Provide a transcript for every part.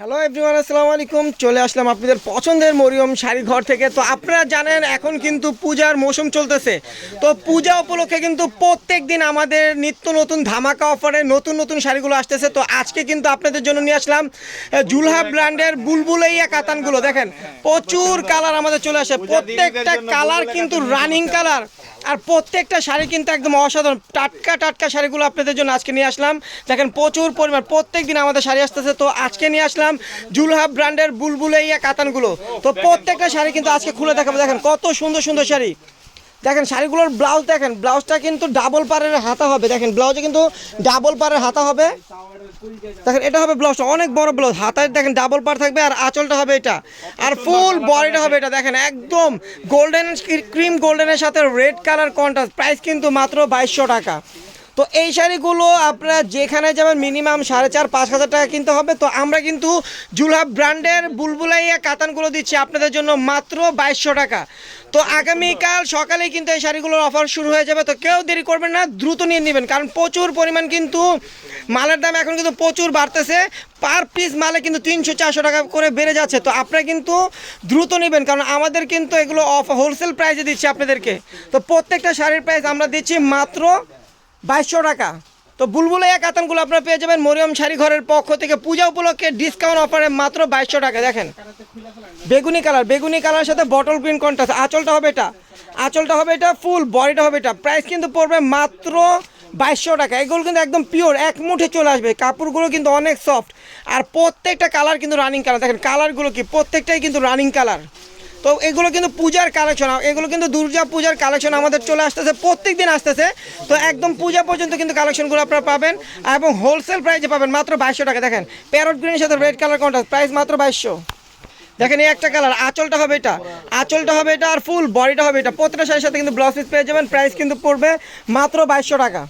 Hello everyone আসসালামু আলাইকুম। চলে আসলাম আপনাদের পছন্দের মরিয়ম শাড়ি ঘর থেকে। তো আপনারা জানেন, এখন কিন্তু পূজার মৌসুম চলতেছে। তো পূজা উপলক্ষে কিন্তু প্রত্যেক দিন আমাদের নিত্য নতুন ধামাকা অফারে নতুন নতুন শাড়িগুলো আসতেছে। তো আজকে কিন্তু আপনাদের জন্য নিয়ে আসলাম জুলহা ব্র্যান্ডের বুলবুলাইয়া কাতানগুলো। দেখেন, প্রচুর কালার আমাদের চলে আসে। প্রত্যেকটা কালার কিন্তু রানিং কালার আর প্রত্যেকটা শাড়ি কিন্তু একদম অসাধারণ। টাটকা টাটকা শাড়িগুলো আপনাদের জন্য আজকে নিয়ে আসলাম। দেখেন প্রচুর পরিমাণ প্রত্যেক দিন আমাদের শাড়ি আসতেছে। তো আজকে নিয়ে আসলাম জুলহাব ব্র্যান্ডের বুলবুলাইয়া কাতানগুলো। তো প্রত্যেকটা শাড়ি কিন্তু আজকে খুলে দেখাবো। দেখেন কত সুন্দর সুন্দর শাড়ি। দেখেন শাড়িগুলোর ব্লাউজ দেখেন, ব্লাউজটা কিন্তু ডাবল পারের হাতা হবে। দেখেন, ব্লাউজে কিন্তু ডাবল পারের হাতা হবে। দেখেন এটা হবে ব্লাউজ অনেক বড় ব্লাউজ। হাতায় দেখেন ডাবল পার থাকবে আর আঁচলটা হবে এটা। আর ফুল বডিটা হবে এটা দেখেন একদম গোল্ডেন ক্রিম গোল্ডেনের সাথে রেড কালার কন্ট্রাস্ট প্রাইস কিন্তু মাত্র বাইশশো টাকা। তো এই শাড়িগুলো আপনারা যেখানে যাবেন মিনিমাম সাড়ে চার, পাঁচ হাজার টাকা কিনতে হবে। তো আমরা কিন্তু জুলহাব ব্র্যান্ডের বুলবুলাইয়া কাতানগুলো দিচ্ছি আপনাদের জন্য মাত্র বাইশশো টাকা। তো আগামীকাল সকালেই কিন্তু এই শাড়িগুলোর অফার শুরু হয়ে যাবে। তো কেউ দেরি করবেন না, দ্রুত নিয়ে নেবেন। কারণ প্রচুর পরিমাণ কিন্তু মালের দাম এখন কিন্তু প্রচুর বাড়তেছে। পার পিস মালে কিন্তু তিনশো, চারশো টাকা করে বেড়ে যাচ্ছে। তো আপনারা কিন্তু দ্রুত নেবেন, কারণ আমাদের কিন্তু এগুলো অফ হোলসেল প্রাইসে দিচ্ছি আপনাদেরকে। তো প্রত্যেকটা শাড়ির প্রাইস আমরা দিচ্ছি মাত্র বাইশশো টাকা। তো বুলবুলাইয়া কাতানগুলো আপনারা পেয়ে যাবেন মরিয়ম শাড়ি ঘরের পক্ষ থেকে পূজা উপলক্ষে ডিসকাউন্ট অফারে মাত্র বাইশশো টাকা, দেখেন। বেগুনি কালার বেগুনি কালার সাথে বটল গ্রিন কন্ট্রাস্ট আঁচলটা হবে এটা। আঁচলটা হবে এটা ফুল বডিটা হবে এটা। প্রাইস কিন্তু পড়বে মাত্র বাইশশো টাকা। এগুলো কিন্তু একদম পিওর এক মুঠে চলে আসবে। কাপড়গুলো কিন্তু অনেক সফট আর প্রত্যেকটা কালার কিন্তু রানিং কালার দেখেন কালারগুলো কি? প্রত্যেকটাই কিন্তু রানিং কালার তো এগুলো কিন্তু পূজার কালেকশন, এগুলো কিন্তু দুর্গা পূজার কালেকশন আমাদের চলে আসতেছে প্রত্যেক দিন আসতেছে। তো একদম পূজা পর্যন্ত কিন্তু কালেকশনগুলো আপনারা পাবেন এবং হোলসেল প্রাইসে পাবেন মাত্র বাইশশো টাকা। দেখেন প্যারট গ্রিনের সাথে রেড কালার কন্ট্রাস্ট প্রাইস মাত্র বাইশশো। দেখেন, এই একটা কালার আঁচলটা হবে এটা। আঁচলটা হবে এটা আর ফুল বডিটা হবে এটা। প্রত্যেকটা শাড়ির সাথে কিন্তু ব্লাউজ পিস পেয়ে যাবেন প্রাইস কিন্তু পড়বে মাত্র বাইশশো টাকা।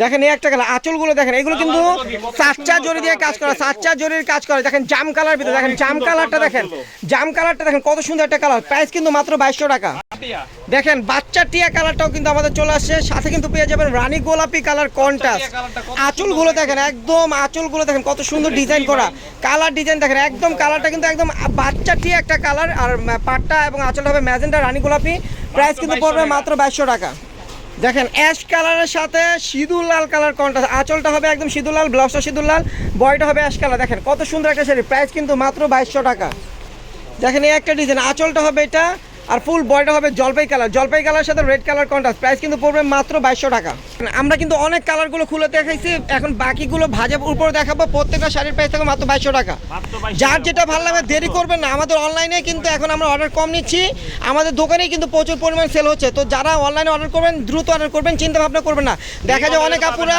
দেখেন এই একটা কালার, আঁচলগুলো দেখেন, এগুলো কিন্তু সাচ্চা জরি দিয়ে কাজ করা সাচ্চা জরির কাজ করে। দেখেন জাম কালার ভিতরে, দেখেন জাম কালারটা দেখেন, জাম কালারটা দেখেন, কত সুন্দর একটা কালার। প্রাইস কিন্তু মাত্র বাইশশো টাকা। দেখেন, বাচ্চা টিয়া কালারটাও কিন্তু আমাদের চলে আসছে, সাথে কিন্তু পেয়ে যাবেন রানী গোলাপি কালার কন্টাস আঁচলগুলো দেখেন, একদম আঁচলগুলো দেখেন, কত সুন্দর ডিজাইন করা। কালার ডিজাইন দেখেন, একদম কালারটা কিন্তু একদম বাচ্চা টিয়া একটা কালার, আর পাটটা এবং আঁচলটা হবে ম্যাজেন্টা রানী গোলাপি। প্রাইস কিন্তু পড়বে মাত্র বাইশশো টাকা। দেখেন অ্যাশ কালারের সাথে সিঁদুর লাল কালার কোনটা আঁচলটা হবে একদম সিঁদুর লাল ব্লাউজটা সিঁদুর লাল বয়টা হবে অ্যাশ কালার দেখেন কত সুন্দর একটা শাড়ি প্রাইস কিন্তু মাত্র বাইশশো টাকা। দেখেন এই একটা ডিজাইন আঁচলটা হবে এটা আর ফুল বয়টা হবে জলপাই কালার জলপাই কালার সাথে রেড কালার কন্ট্রাস্ট প্রাইস কিন্তু পড়বে মাত্র বাইশশো টাকা। আমরা কিন্তু অনেক কালারগুলো খুলে দেখাইছি। এখন বাকিগুলো ভাজের উপরে দেখাবো। প্রত্যেকটা শাড়ির প্রাইস থাকবে মাত্র বাইশশো টাকা। যার যেটা ভালো লাগে দেরি করবেন না। আমাদের অনলাইনে কিন্তু এখন আমরা অর্ডার কম নিচ্ছি। আমাদের দোকানেই কিন্তু প্রচুর পরিমাণ সেল হচ্ছে। তো যারা অনলাইনে অর্ডার করবেন দ্রুত অর্ডার করবেন চিন্তা ভাবনা করবেন না। দেখা যায় অনেক আপুরা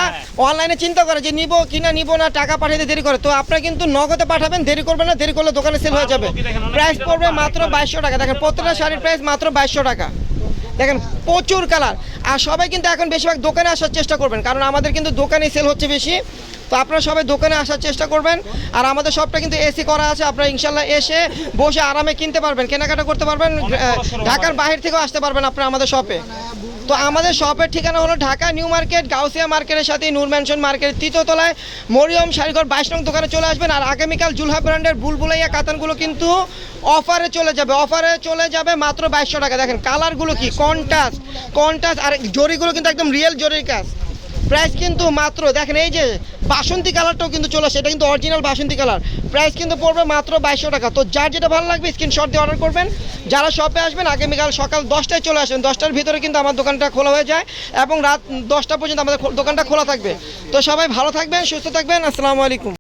অনলাইনে চিন্তা করে যে নিবো কিনা নিবো না টাকা পাঠাতে দেরি করে। তো আপনারা কিন্তু নগদে পাঠাবেন দেরি করবেন না দেরি করলে দোকানে সেল হয়ে যাবে। প্রাইস পড়বে মাত্র বাইশশো টাকা। দেখেন প্রত্যেকটা শাড়ির প্রাইস মাত্র বাইশশো টাকা। দেখেন, প্রচুর কালার। আর সবাই কিন্তু এখন বেশিরভাগ দোকানে আসার চেষ্টা করবেন, কারণ আমাদের কিন্তু দোকানে সেল হচ্ছে বেশি। তো আপনারা সবাই দোকানে আসার চেষ্টা করবেন। আর আমাদের সবটা কিন্তু এসি করা আছে, আপনারা ইনশাল্লাহ এসে বসে আরামে কিনতে পারবেন, কেনাকাটা করতে পারবেন ঢাকার বাহির থেকেও আসতে পারবেন আপনারা আমাদের শপে তো আমাদের শপের ঠিকানা হলো ঢাকা নিউ মার্কেট, গাউসিয়া মার্কেটের সাথে নূর ম্যানশন মার্কেটের তৃতীয়তলায় মরিয়ম শাড়িঘর বাইশ নং দোকানে চলে আসবেন আর আগামীকাল জুলহা ব্র্যান্ডের বুলবুলাইয়া কাতানগুলো কিন্তু অফারে চলে যাবে। অফারে চলে যাবে মাত্র বাইশশো টাকা। দেখেন কালারগুলো কি? কন্টাস কন্টাস আর জরিগুলো কিন্তু একদম রিয়েল জরির কাজ। প্রাইস কিন্তু মাত্র, দেখেন এই যে বাসন্তী কালারটাও কিন্তু চলে আসে, এটা কিন্তু অরিজিনাল বাসন্তী কালার প্রাইস কিন্তু পড়বে মাত্র বাইশশো টাকা। তো যার যেটা ভালো লাগবে স্ক্রিনশট দিয়ে অর্ডার করবেন। যারা শপে আসবেন, আগামীকাল সকাল দশটায় চলে আসবেন। দশটার ভিতরে কিন্তু আমার দোকানটা খোলা হয়ে যায় এবং রাত দশটা পর্যন্ত আমাদের দোকানটা খোলা থাকবে। তো সবাই ভালো থাকবেন, সুস্থ থাকবেন। আসসালামু আলাইকুম।